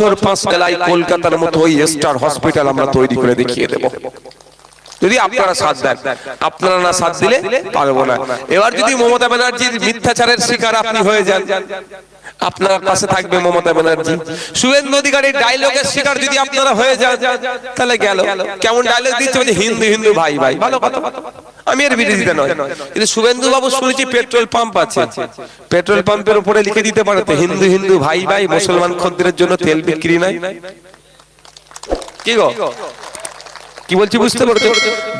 বছর পাঁচ বেলায় কলকাতার মতো ওই স্টার হসপিটাল আমরা তৈরি করে দেখিয়ে দেব। যদি আপনারা সাথ দেন, আপনারা না সাথ দিলে পারব না। এবার যদি মমতা ব্যানার্জির মিথ্যাচারের শিকার আপনি হয়ে যান, আপনার পাশে থাকবে মমতা ব্যানার্জি। শুভেন্দু অধিকারীর ডায়লগের শিকার যদি আপনারা হয়ে যান, তাহলে গেল। কেমন ডায়লগ দিচ্ছে হিন্দু হিন্দু ভাই ভাই। ভালো কথা। আমি এর বিরোধিতা নয়। কিন্তু শুভেন্দু বাবু শুনেছি পেট্রোল পাম্প আছে। পেট্রোল পাম্পের উপরে লিখে দিতে পারতে হিন্দু হিন্দু ভাই ভাই মুসলমান খদ্দের জন্য তেল বিক্রি নাই। কি গো? কি বলছি বুঝতে পারছ?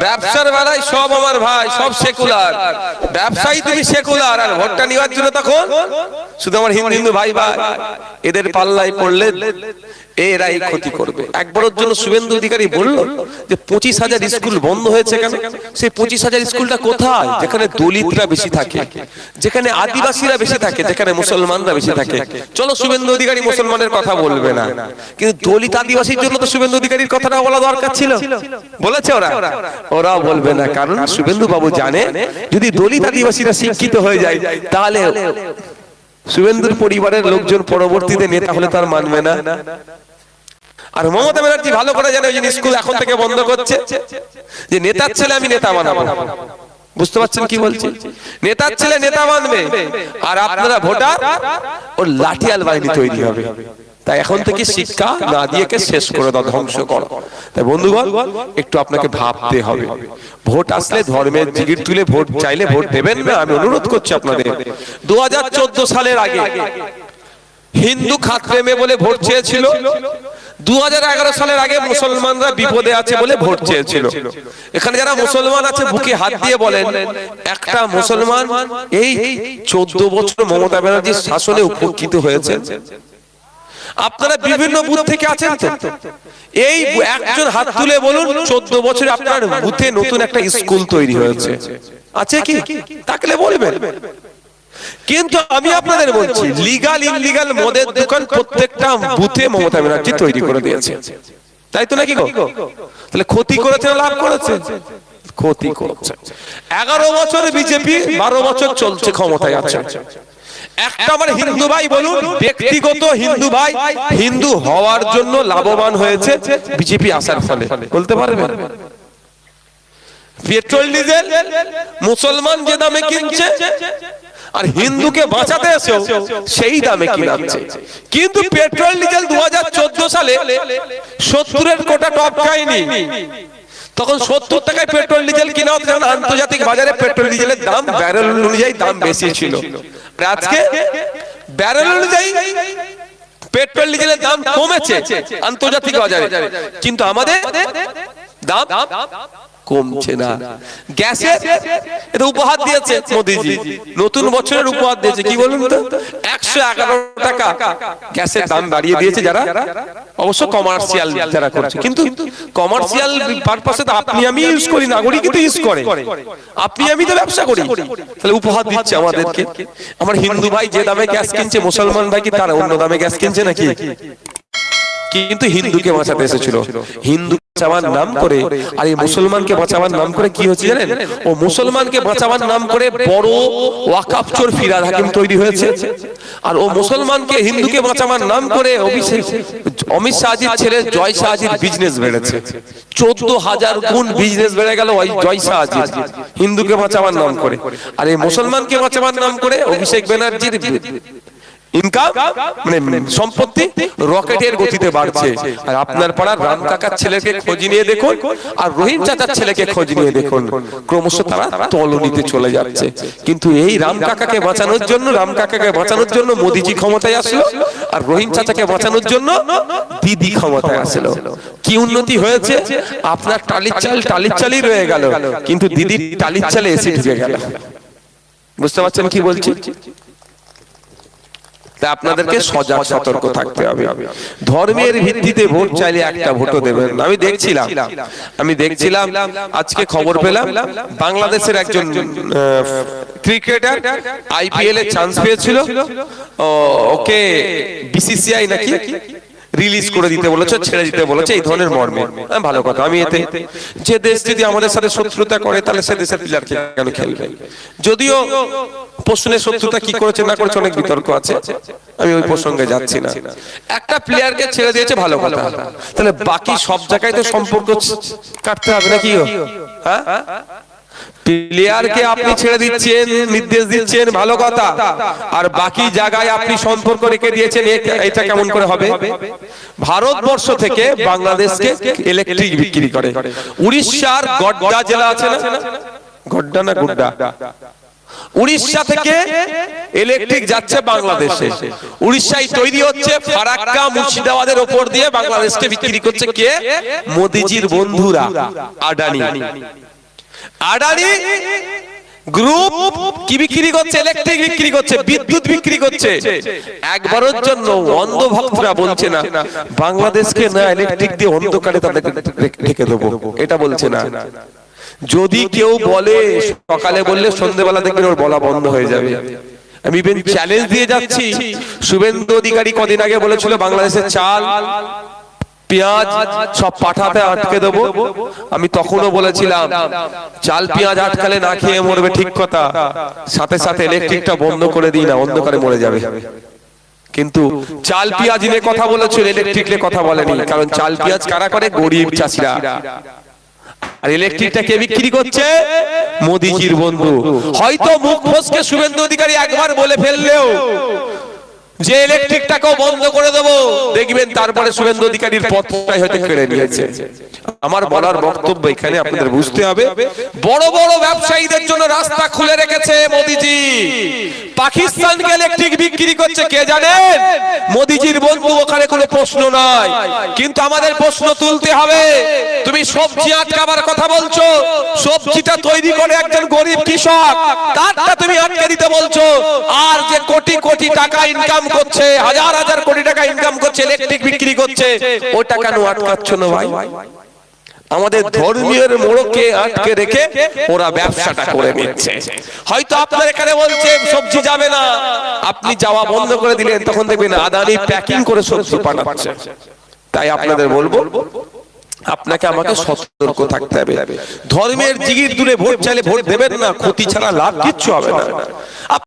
ব্যবসার বেলায় সব আমার ভাই সব সেকুলার। ব্যবসায়ী তুমি সেকুলার আর ভোটটা নেওয়ার জন্য তখন শুধু আমার হিন্দু হিন্দু ভাই ভাই এদের পাল্লায় পড়লে এরাই ক্ষতি করবে। একবারের জন্য শুভেন্দু অধিকারী বলল যে পঁচিশ হাজার স্কুল বন্ধ হয়েছে কেন সেই পঁচিশ হাজার স্কুলটা কোথায়? যেখানে দলিতরা বেশি থাকে। যেখানে আদিবাসীরা বেশি থাকে যেখানে মুসলমানরা বেশি থাকে। চলো শুভেন্দু অধিকারী মুসলমানের কথা বলবে না। কিন্তু দলিত আদিবাসীর জন্য তো শুভেন্দু অধিকারীর কথাটা বলা দরকার ছিল। বলেছে ওরা। ওরা। বলবে না। কারণ শুভেন্দু বাবু জানে যদি দলিত আদিবাসীরা শিক্ষিত হয়ে যায় তাহলে শুভেন্দুর পরিবারের লোকজন পরবর্তীতে নেতা হলে তার মানবে না আর মমতা ব্যানার্জি ভালো করে জানে ওই স্কুল এখন থেকে বন্ধ করছে। যে নেতার ছেলে আমি নেতা বানাবো। বুঝতে পারছেন কি বলছি? নেতার ছেলে নেতা মানবে আর আপনারা ভোটার, ওর লাঠিয়াল বাহিনী তৈরি হবে। তাই এখন থেকে শিক্ষা না দিয়ে কে শেষ করে দাও, ধ্বংস করো। তাই বন্ধুগণ, একটু আপনাকে ভাবতে হবে। ভোট আসলে ধর্মের জিগির তুলে ভোট চাইলে ভোট দেবেন না, আমি অনুরোধ করছি আপনাদের। দু হাজার চোদ্দ সালের আগে হিন্দু খাতরেমে বলে ভোট চেয়েছিল দু সালের আগে মুসলমানরা বিপদে আছে বলে ভোট চেয়েছিল। এখানে যারা মুসলমান আছে, বুকে হাত দিয়ে বলেন, একটা মুসলমান এই চোদ্দ বছর মমতা ব্যানার্জির শাসনে উপকৃত হয়েছে। আপনারা বিভিন্ন বুথ থেকে আছেন তো? এই একজন হাত তুলে বলুন, চোদ্দ বছরে আপনার বুথে নতুন একটা স্কুল তৈরি হয়েছে। আছে কি? তাকলে বলবেন। কিন্তু আমি আপনাদের বলছি লিগাল ইনলিগাল মদের দোকান প্রত্যেকটা বুথে মমতা ব্যানার্জি তৈরি করে দিয়েছে। তাই তো নাকি গো? তাহলে ক্ষতি করেছে লাভ করেছে? ক্ষতি করেছে। এগারো বছর বিজেপি, বারো বছর চলছে ক্ষমতায় আছে। একটা আমার হিন্দু ভাই বলুন, ব্যক্তিগত হিন্দু ভাই, হিন্দু হওয়ার জন্য লাভবান হয়েছে বিজেপি আসার ফলে। বলতে পারবেন? পেট্রোল ডিজেল মুসলমান যে দামে কিনছে আর হিন্দুকে বাঁচাতে এসেও সেই দামে কিনাচ্ছে কিন্তু পেট্রোল ডিজেল দু হাজার চোদ্দ সালে সত্তরের কোটা টপ খায়নি। তখন সত্তর টাকায় পেট্রোল ডিজেল কিনা হতো যখন আন্তর্জাতিক বাজারে পেট্রোল ডিজেলের দাম ব্যারেল অনুযায়ী দাম বেশি ছিল। আর আজকে ব্যারেল অনুযায়ী পেট্রোল ডিজেলের দাম কমেছে আন্তর্জাতিক বাজারে। কিন্তু আমাদের দাম কমছে না। গ্যাসের এটা উপহার দিয়েছে মোদিজি। নতুন বছরের উপহার দিয়েছে। কি বলুন তো? একশো এগারো টাকা গ্যাসের দাম বাড়িয়ে দিয়েছে যারা। অবশ্য কমার্শিয়াল যারা করছে। কিন্তু কমার্শিয়াল পারপাসে তো আপনি আমি ইউজ করি নাগরিক কিন্তু ইউজ করে। আপনি আমি তো ব্যবসা করি। তাহলে উপহার দিচ্ছে আমাদেরকে। আমার হিন্দু ভাই যে দামে গ্যাস কিনছে মুসলমান ভাই কি তার অন্য দামে গ্যাস কিনছে নাকি? কিন্তু হিন্দুকে বাঁচাতে এসেছিল। হিন্দু বাঁচাবার নাম করে আর এই মুসলমানকে বাঁচাবার নাম করে কি হচ্ছে জানেন? ও মুসলমানকে বাঁচাবার নাম করে বড় ওয়াকাফ ফিরাদ হাকিম তৈরি হয়েছে। আর ও মুসলমানকে হিন্দুকে বাঁচাবার নাম করে অভিষেক অমিত শাহজির ছেলে জয় শাহজির বিজনেস বেড়েছে। চোদ্দ হাজার গুণ বিজনেস বেড়ে গেল ওই জয় শাহজির। হিন্দুকে বাঁচাবার নাম করে। আর এই মুসলমানকে বাঁচাবার নাম করে অভিষেক ব্যানার্জির মানে রকেটের গতিতে আপনার রাম ছেলেকে খোঁজ নিয়ে দেখুন, আর ছেলেকে বাঁচানোর জন্য, রাম বাঁচানোর জন্য মোদিজি ক্ষমতায় আসলো, আর রহিম চাচাকে বাঁচানোর জন্য দিদি ক্ষমতায় আসলো। কি উন্নতি হয়েছে? আপনার টালির চাল টালির চালই রয়ে গেল, কিন্তু দিদি টালির চালে এসে ঢুকে গেল। বুঝতে পারছেন কি বলছি? তা আপনাদেরকে সজাগ সতর্ক থাকতে হবে। ধর্মের ভিত্তিতে ভোট চাইলে একটা ভোটও দেবেন। আমি দেখছিলাম। আমি দেখছিলাম। আজকে খবর পেলাম। বাংলাদেশের একজন ক্রিকেটার আইপিএল এর চান্স পেয়েছিল। ওকে বিসিসিআই নাকি? রিলিজ করে দিতে বলেছে ছেড়ে দিতে বলেছে। এই ধরনের মর্মে। ভালো কথা আমি এতে যে দেশ যদি আমাদের সাথে শত্রুতা করে তাহলে সে দেশের প্লেয়ারকে কেন খেলবে? যদিও প্রশ্নের শত্রুতা কি করেছে না করেছে অনেক বিতর্ক আছে। আমি ওই প্রসঙ্গে যাচ্ছি না। একটা প্লেয়ারকে ছেড়ে দিয়েছে ভালো কথা। তাহলে বাকি সব জায়গায় তো সম্পর্ক কাটতে হবে নাকি হ্যাঁ? প্লেয়ারকে আপনি ছেড়ে দিচ্ছেন নির্দেশ দিচ্ছেন ভালো কথা। আর বাকি জায়গায় আপনি সম্পর্ক রেখে দিয়েছেন এটা কেমন করে হবে? ভারতবর্ষ থেকে বাংলাদেশকে ইলেকট্রিক বিক্রি করে। উড়িষ্যার গড্ডা জেলা আছে না? গড্ডা না গুড্ডা। উড়িষ্যা থেকে ইলেকট্রিক যাচ্ছে বাংলাদেশে। উড়িষ্যায় তৈরি হচ্ছে ফারাক্কা মুর্শিদাবাদের ওপর দিয়ে বাংলাদেশকে বিক্রি করছে কে? মোদিজির বন্ধুরা আডানি। আডানি। গ্রুপ কি বিক্রি করছে? ইলেকট্রিক বিক্রি করছে বিদ্যুৎ বিক্রি করছে। একবারের জন্য অন্ধ ভক্তরা বলছে না বাংলাদেশকে না ইলেকট্রিক দিয়ে অন্ধকারে তাদেরকে ঢেকে দেবো। এটা বলছে না। যদি কেউ বলে সকালে বললে সন্ধ্যেবেলা দেখবেন ওর বলা বন্ধ হয়ে যাবে। আমি ইভেন চ্যালেঞ্জ দিয়ে যাচ্ছি। শুভেন্দু অধিকারী কদিন আগে বলেছিল বাংলাদেশের চাল পেঁয়াজ সব পাঠাতে আটকে দেবো। আমি তখনও বলেছিলাম চাল পেঁয়াজ আটকালে না খেয়ে মরবে ঠিক কথা। সাথে সাথে ইলেকট্রিকটা বন্ধ করে দিই না অন্ধকারে মরে যাবে। কিন্তু চাল পেঁয়াজ নিয়ে কথা বলেছিল ইলেকট্রিক নিয়ে কথা বলেনি। কারণ চাল পেঁয়াজ কারা করে? গরিব চাষিরা। আর ইলেকট্রিকটা কে বিক্রি করছে? মোদিজির বন্ধু। হয়তো মুখ ফসকে শুভেন্দু অধিকারী একবার বলে ফেললেও যে ইলেকট্রিকটাকেও বন্ধ করে দেবো। দেখবেন তারপরে শুভেন্দু অধিকারীর পথটাই হয়তো কেড়ে নিয়েছে। আমার বলার বক্তব্য এখানে আপনাদের বুঝতে হবে। বড় বড় ব্যবসায়ীদের জন্য রাস্তা খুলে রেখেছে মোদিজি। পাকিস্তানকে ইলেকট্রিক বিক্রি করছে কে জানেন? মোদিজির বন্ধু ওখানে কোনো প্রশ্ন নাই। কিন্তু আমাদের প্রশ্ন তুলতে হবে। তুমি সবজি আটকাবার কথা বলছো। সবজিটা তৈরি করে একজন গরিব কৃষক। তারটা তুমি আটকে দিতে বলছো। আর যে কোটি কোটি টাকা ইনকাম করছে হাজার হাজার কোটি টাকা ইনকাম করছে ইলেকট্রিক বিক্রি করছে। ওটা কেন আটকাচ্ছ না ভাই? আমাদের ধর্মীয় মোড়কে আটকে রেখে ওরা ব্যবসাটা করে নিচ্ছে। হয়তো আপনার এখানে বলছে সবজি যাবে না। আপনি যাওয়া বন্ধ করে দিলেন তখন দেখবেন আদানি প্যাকিং করে সবজি পাঠাচ্ছে। তাই আপনাদের বলব আপনাকে আমাকে সতর্ক থাকতে হবে। ধর্মের জিগির দূরে ভোট চাইলে ভোট দেবেন না ক্ষতি ছাড়া লাভ কিচ্ছু হবে না।